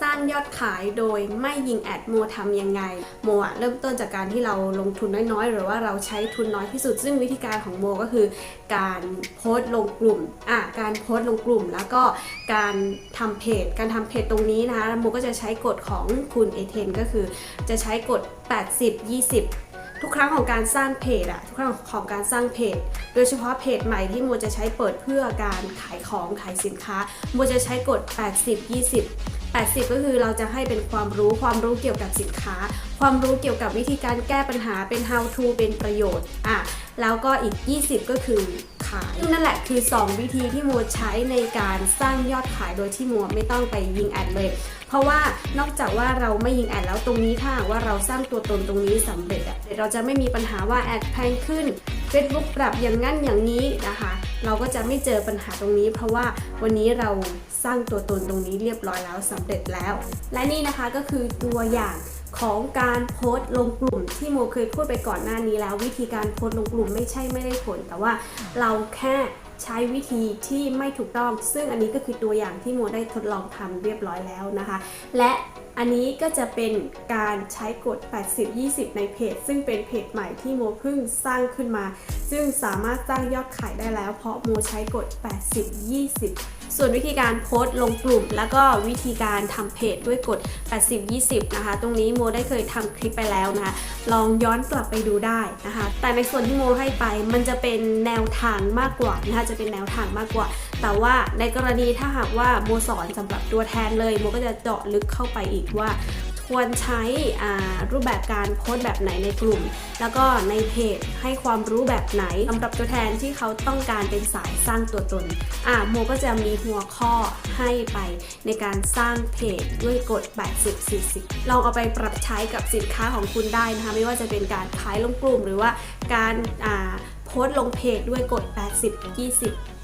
สร้างยอดขายโดยไม่ยิงแอดโมทำยังไงโมอะเริ่มต้นจากการที่เราลงทุนน้อยๆ หรือว่าเราใช้ทุนน้อยที่สุด ซึ่งวิธีการของโมก็คือ การโพสต์ลงกลุ่มอะการโพสต์ลงกลุ่ม แล้วก็การทำเพจ การทำเพจตรงนี้นะคะโมก็จะใช้กฎของคุณเอเทนก็คือ จะใช้กฎ 80 20ทุกครั้งของการสร้างเพจอะทุกครั้งของการสร้างเพจ โดยเฉพาะเพจใหม่ที่โมจะใช้เปิดเพื่อการขายของขายสินค้าโมจะใช้กฎ 80 20 80 ก็คือเราจะให้เป็นความรู้ความรู้เกี่ยวกับสินค้า ความรู้เกี่ยวกับวิธีการแก้ปัญหาเป็น how to เป็นประโยชน์อะแล้วก็อีก 20 ก็คือขายนั่นแหละคือ 2 วิธีที่โมใช้ในการสร้างยอดขายโดยที่โมไม่ต้องไปยิงแอดเลย เพราะว่านอกจากว่าเราไม่ยิงแอดแล้วตรงนี้ถ้าว่าเราสร้างตัวตนตรงนี้สำเร็จเดี๋ยวเราจะไม่มีปัญหาว่าแอดแพงขึ้น Facebook ปรับอย่างนั้นอย่างนี้นะคะ เราก็จะไม่เจอปัญหาตรงนี้ เพราะว่าวันนี้เรา สร้างตัวตนตรงนี้เรียบร้อยแล้วสำเร็จแล้ว และนี่นะคะก็คือตัวอย่างของการโพสต์ลงกลุ่มที่โมเคยพูดไปก่อนหน้านี้แล้ว วิธีการโพสต์ลงกลุ่มไม่ใช่ไม่ได้ผล แต่ว่าเราแค่ใช้วิธีที่ไม่ถูกต้อง ซึ่งอันนี้ก็คือตัวอย่างที่โมได้ทดลองทำเรียบร้อยแล้วนะคะ และอันนี้ก็จะเป็นการใช้กฎ 80-20 ในเพจ ซึ่งเป็นเพจใหม่ที่โมเพิ่งสร้างขึ้นมา ซึ่งสามารถสร้างยอดขายได้แล้ว เพราะโมใช้กฎ 80-20 ส่วนวิธีการโพสต์ลงกลุ่ม แล้วก็วิธีการทำเพจด้วยกฎ 80-20 นะคะ ตรงนี้โมได้เคยทำคลิปไปแล้วนะคะ ลองย้อนกลับไปดูได้นะคะ แต่ในส่วนที่โมให้ไป มันจะเป็นแนวทางมากกว่านะคะจะเป็นแนวทางมากกว่าแต่ว่าในกรณีถ้าหากว่าโมสอนสำหรับตัวแทนเลยโมก็จะเจาะลึกเข้าไปอีกว่าควรใช้รูปแบบการโพสแบบไหนในกลุ่ม แล้วก็ในเพจให้ความรู้แบบไหนสำหรับตัวแทนที่เขาต้องการเป็นสายสร้างตัวตนอ่าโมก็จะมีหัวข้อให้ไปในการสร้างเพจด้วยกฎ 80 40 ลองเอาไปปรับใช้กับสินค้าของคุณได้นะคะไม่ว่าจะเป็นการขายลงกลุ่มหรือว่าการโพสลงเพจด้วยกฎ 80 20